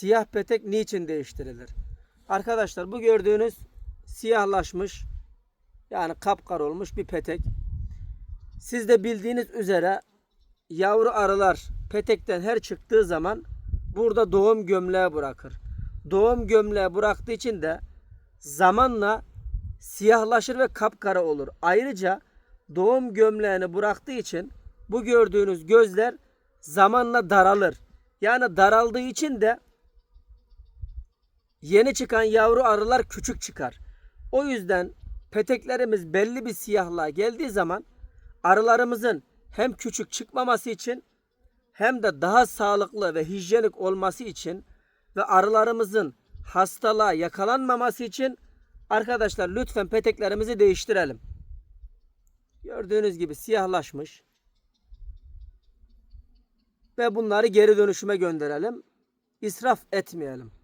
Siyah petek niçin değiştirilir? Arkadaşlar bu gördüğünüz siyahlaşmış yani kapkar olmuş bir petek. Siz de bildiğiniz üzere yavru arılar petekten her çıktığı zaman burada doğum gömleği bırakır. Doğum gömleği bıraktığı için de zamanla siyahlaşır ve kapkara olur. Ayrıca doğum gömleğini bıraktığı için bu gördüğünüz gözler zamanla daralır. Yani daraldığı için de yeni çıkan yavru arılar küçük çıkar. O yüzden peteklerimiz belli bir siyahlığa geldiği zaman arılarımızın hem küçük çıkmaması için hem de daha sağlıklı ve hijyenik olması için ve arılarımızın hastalığa yakalanmaması için arkadaşlar lütfen peteklerimizi değiştirelim. Gördüğünüz gibi siyahlaşmış. Ve bunları geri dönüşüme gönderelim. İsraf etmeyelim.